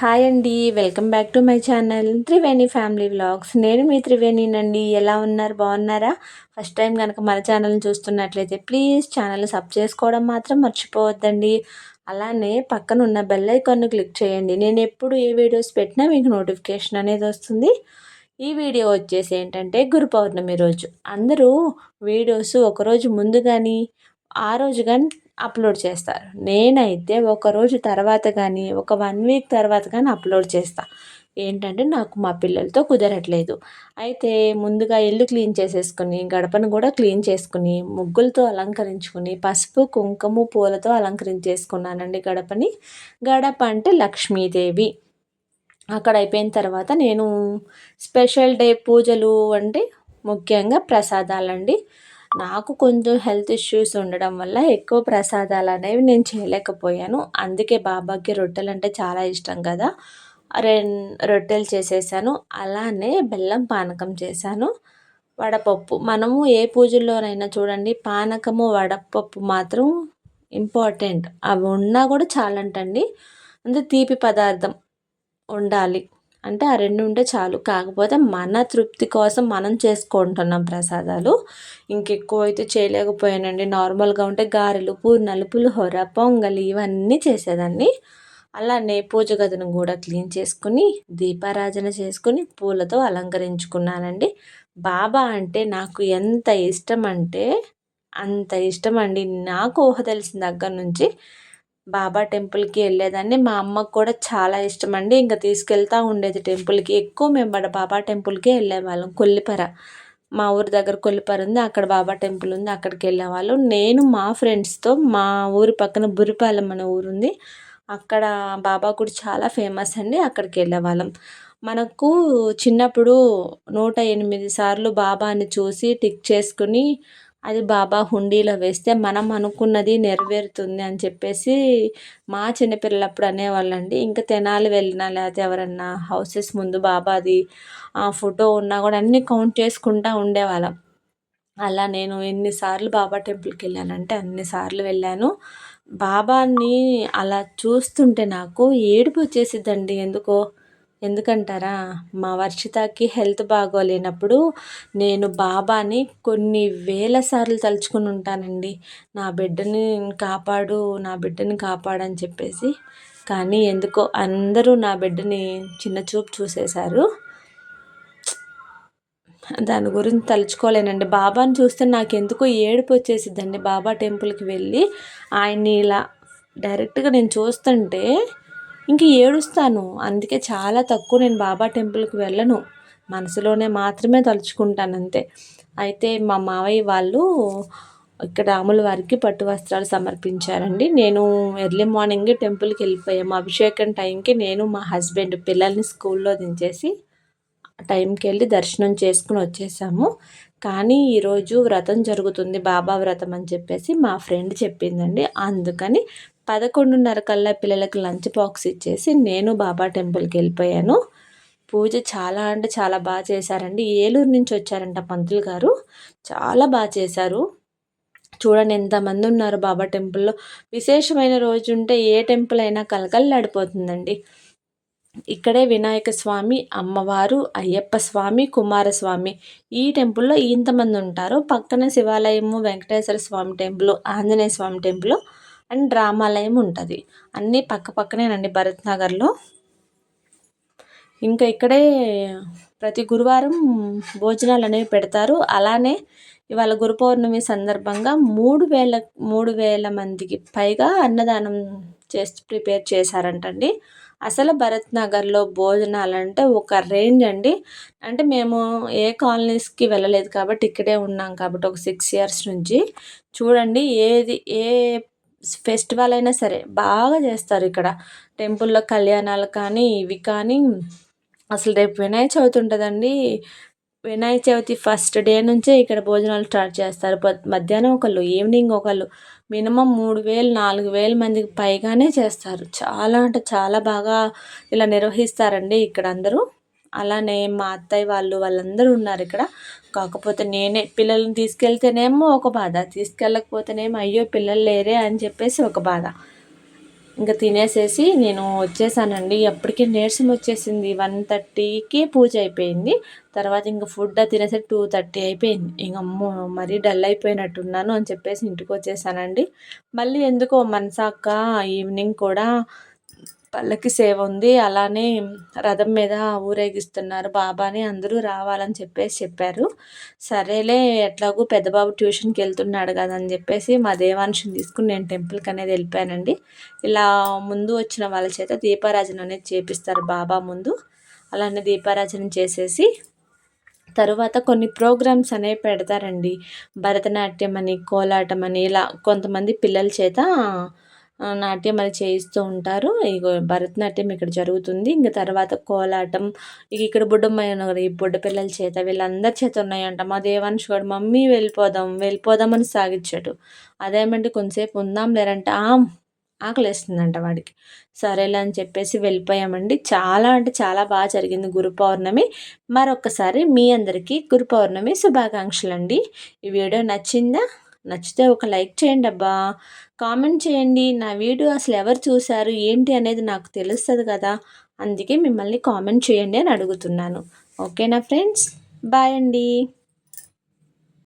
Hi అండి welcome back to my channel Triveni family vlogs నేను మీ త్రివేణినండి ఎలా ఉన్నారు? బాగున్నారా? ఫస్ట్ టైం కనుక మన ఛానల్ని చూస్తున్నట్లయితే ప్లీజ్ ఛానల్ సబ్ చేసుకోవడం మాత్రం మర్చిపోవద్దండి. అలానే పక్కన ఉన్న బెల్ ఐకాన్ను క్లిక్ చేయండి. నేను ఎప్పుడు ఏ వీడియోస్ పెట్టినా మీకు నోటిఫికేషన్ అనేది వస్తుంది. ఈ వీడియో వచ్చేసి ఏంటంటే గురు పౌర్ణమి రోజు. అందరూ వీడియోస్ ఒకరోజు ముందు కానీ ఆ రోజు కానీ అప్లోడ్ చేస్తారు. నేనైతే ఒకరోజు తర్వాత కానీ ఒక వన్ వీక్ తర్వాత కానీ అప్లోడ్ చేస్తాను ఏంటంటే నాకు మా పిల్లలతో కుదరట్లేదు. అయితే ముందుగా ఇల్లు క్లీన్ చేసేసుకుని గడపను కూడా క్లీన్ చేసుకుని ముగ్గులతో అలంకరించుకుని పసుపు కుంకుమ పూలతో అలంకరించేసుకున్నానండి గడపని. గడప అంటే లక్ష్మీదేవి. అక్కడ అయిపోయిన తర్వాత నేను స్పెషల్ డే పూజలు అంటే ముఖ్యంగా ప్రసాదాలండి. నాకు కొంచెం హెల్త్ ఇష్యూస్ ఉండడం వల్ల ఎక్కువ ప్రసాదాలు అనేవి నేను చేయలేకపోయాను. అందుకే బాబాకి రొట్టెలు అంటే చాలా ఇష్టం కదా. రెం రొట్టెలు చేసేసాను. అలానే బెల్లం పానకం చేశాను. వడపప్పు. మనము ఏ పూజల్లోనైనా చూడండి పానకము వడపప్పు మాత్రం ఇంపార్టెంట్. అవి ఉన్నా కూడా చాలంటండి. అంటే తీపి పదార్థం ఉండాలి. అంటే ఆ రెండు ఉంటే చాలు. కాకపోతే మన తృప్తి కోసం మనం చేసుకుంటున్నాం ప్రసాదాలు. ఇంకెక్కువ అయితే చేయలేకపోయానండి. నార్మల్గా ఉంటే గారెలు పూర్ణాలు పులిహోర పొంగలి ఇవన్నీ చేసేదాన్ని. అలానే పూజ గదిని కూడా క్లీన్ చేసుకుని దీపారాజన చేసుకుని పూలతో అలంకరించుకున్నానండి. బాబా అంటే నాకు ఎంత ఇష్టం అంటే అంత ఇష్టం అండి. నాకు ఊహ తెలిసిన దగ్గర నుంచి బాబా టెంపుల్కి వెళ్ళేదాన్ని. మా అమ్మకు కూడా చాలా ఇష్టం అండి ఇంకా తీసుకెళ్తూ ఉండేది టెంపుల్కి. ఎక్కువ మేము బాబా టెంపుల్కి వెళ్ళేవాళ్ళం. కొల్లిపర. మా ఊరి దగ్గర కొల్లిపర ఉంది. అక్కడ బాబా టెంపుల్ ఉంది. అక్కడికి వెళ్ళేవాళ్ళం. నేను మా ఫ్రెండ్స్తో మా ఊరి పక్కన బురిపాలెం అనే ఊరు ఉంది అక్కడ బాబా గుడి చాలా ఫేమస్ అండి. అక్కడికి వెళ్ళేవాళ్ళం. మనకు చిన్నప్పుడు నూట ఎనిమిది సార్లు బాబాని చూసి టిక్ చేసుకుని అది బాబా హుండీలో వేస్తే మనం అనుకున్నది నెరవేరుతుంది అని చెప్పేసి మా చిన్నపిల్లలప్పుడు అనేవాళ్ళండి. ఇంకా తెనాలి వెళ్ళినా లేకపోతే ఎవరన్నా హౌసెస్ ముందు బాబాది ఆ ఫోటో ఉన్నా కూడా అన్నీ కౌంట్ చేసుకుంటూ ఉండేవాళ్ళం. అలా నేను ఎన్నిసార్లు బాబా టెంపుల్కి వెళ్ళానంటే అన్నిసార్లు వెళ్ళాను. బాబాని అలా చూస్తుంటే నాకు ఏడుపు వచ్చేసిద్దండి. ఎందుకో ఎందుకంటారా? మా వర్షితకి హెల్త్ బాగోలేనప్పుడు నేను బాబాని కొన్ని వేల సార్లు తలుచుకుని ఉంటానండి. నా బిడ్డని కాపాడు నా బిడ్డని కాపాడని చెప్పేసి. కానీ ఎందుకో అందరూ నా బిడ్డని చిన్న చూపు చూసేశారు. దాని గురించి తలుచుకోలేనండి. బాబాని చూస్తే నాకు ఎందుకో ఏడుపు వచ్చేసిద్దండి. బాబా టెంపుల్కి వెళ్ళి ఆయన్ని ఇలా డైరెక్ట్గా నేను చూస్తుంటే ఇంక ఏడుస్తాను. అందుకే చాలా తక్కువ నేను బాబా టెంపుల్కి వెళ్ళను. మనసులోనే మాత్రమే తలుచుకుంటాను అంతే. అయితే మా మావయ్య వాళ్ళు ఇక్కడ రాముల వారికి పట్టు వస్త్రాలు సమర్పించారండి. నేను ఎర్లీ మార్నింగ్ టెంపుల్కి వెళ్ళిపోయాము అభిషేకం టైంకి నేను మా హస్బెండ్ పిల్లల్ని స్కూల్లో దించేసి టైంకి వెళ్ళి దర్శనం చేసుకుని వచ్చేసాము. కానీ ఈరోజు వ్రతం జరుగుతుంది బాబా వ్రతం అని చెప్పేసి మా ఫ్రెండ్ చెప్పిందండి. అందుకని పదకొండున్నర కల్లా పిల్లలకి లంచ్ బాక్స్ ఇచ్చేసి నేను బాబా టెంపుల్కి వెళ్ళిపోయాను. పూజ చాలా అంటే చాలా బాగా చేశారండి. ఏలూరు నుంచి వచ్చారంట పంతులు గారు. చాలా బాగా చేశారు. చూడండి ఎంతమంది ఉన్నారు బాబా టెంపుల్లో. విశేషమైన రోజు ఉంటే ఏ టెంపుల్ అయినా కలకల్లాడిపోతుందండి. ఇక్కడే వినాయక స్వామి అమ్మవారు అయ్యప్ప స్వామి కుమారస్వామి ఈ టెంపుల్లో ఇంతమంది ఉంటారు. పక్కన శివాలయము Venkateswara Swamy temple Anjaneya Swamy temple and రామాలయం ఉంటుంది. అన్నీ పక్క పక్కనేనండి భరత్ నగర్లో ఇంకా ఇక్కడే ప్రతి గురువారం భోజనాలు అనేవి పెడతారు. అలానే ఇవాళ గురు పౌర్ణమి సందర్భంగా మూడు వేల మూడు వేల మందికి పైగా అన్నదానం చేసి ప్రిపేర్ చేశారంటండి. అసలు భరత్ నగర్లో భోజనాలు అంటే ఒక రేంజ్ అండి. అంటే మేము ఏ కాలనీస్కి వెళ్ళలేదు కాబట్టి ఇక్కడే ఉన్నాం కాబట్టి ఒక సిక్స్ ఇయర్స్ నుంచి. చూడండి ఏది ఏ ఫెస్టివల్ అయినా సరే బాగా చేస్తారు ఇక్కడ. టెంపుల్లో కళ్యాణాలు కానీ ఇవి కానీ. అసలు రేపు వినాయక చవితి ఉంటుందండి. వినాయక చవితి ఫస్ట్ డే నుంచే ఇక్కడ భోజనాలు స్టార్ట్ చేస్తారు. మధ్యాహ్నం ఒకళ్ళు ఈవినింగ్ ఒకళ్ళు మినిమం మూడు వేలు నాలుగు వేల మందికి పైగానే చేస్తారు. చాలా అంటే చాలా బాగా ఇలా నిర్వహిస్తారండి ఇక్కడ అందరూ. అలానే మా అత్తయ్య వాళ్ళు వాళ్ళందరూ ఉన్నారు ఇక్కడ. కాకపోతే నేనే పిల్లల్ని తీసుకెళ్తేనేమో ఒక బాధ తీసుకెళ్ళకపోతేనేమో అయ్యో పిల్లలు లేరే అని చెప్పేసి ఒక బాధ. ఇంకా తినేసేసి నేను వచ్చేసానండి. అప్పటికే నీరసం వచ్చేసింది. వన్ థర్టీకి పూజ అయిపోయింది. తర్వాత ఇంకా ఫుడ్ తినేసే టూ థర్టీ అయిపోయింది. ఇంక అమ్మో మరీ డల్ అయిపోయినట్టున్నాను అని చెప్పేసి ఇంటికి వచ్చేసానండి. మళ్ళీ ఎందుకో మనసాక ఈవినింగ్ కూడా పల్లకి సేవ ఉంది. అలానే రథం మీద ఊరేగిస్తున్నారు బాబాని. అందరూ రావాలని చెప్పేసి చెప్పారు. సరేలే ఎట్లాగూ పెద్దబాబు ట్యూషన్కి వెళ్తున్నాడు కదా అని చెప్పేసి మా దేవాంశం తీసుకుని నేను టెంపుల్కి అనేది వెళ్ళిపోయానండి. ఇలా ముందు వచ్చిన వాళ్ళ చేత దీపారాజన అనేది చేపిస్తారు బాబా ముందు. అలానే దీపారాజన చేసేసి తరువాత కొన్ని ప్రోగ్రామ్స్ అనేవి పెడతారండి. భరతనాట్యం అని కోలాటం అని ఇలా కొంతమంది పిల్లల చేత నాట్యం అది చేయిస్తూ ఉంటారు. ఇగో భరతనాట్యం ఇక్కడ జరుగుతుంది. ఇంకా తర్వాత కోలాటం. ఇక ఇక్కడ బుడ్డమ్మాయి ఉన్నారు ఈ బుడ్డ పిల్లల చేత వీళ్ళందరి చేత ఉన్నాయంట. మా దేవాంశ్ గారు మమ్మీ వెళ్ళిపోదాం వెళ్ళిపోదామని సాగించాడు. అదేమంటే కొంతసేపు ఉందాం లేరంటే ఆ ఆకలిస్తుందంట వాడికి. సరేలే అని చెప్పేసి వెళ్ళిపోయామండి. చాలా అంటే చాలా బాగా జరిగింది గురు పౌర్ణమి. మరొకసారి మీ అందరికీ గురు పౌర్ణమి శుభాకాంక్షలు అండి ఈ వీడియో నచ్చిందా? నచ్చితే ఒక లైక్ చేయండి అబ్బా. కామెంట్ చేయండి. నా వీడియో అసలు ఎవరు చూశారు? ఏంటి అనేది నాకు తెలుస్తుంది కదా. అందుకే మిమ్మల్ని కామెంట్ చేయండి అని అడుగుతున్నాను. ఓకేనా ఫ్రెండ్స్? బాయ్ అండి.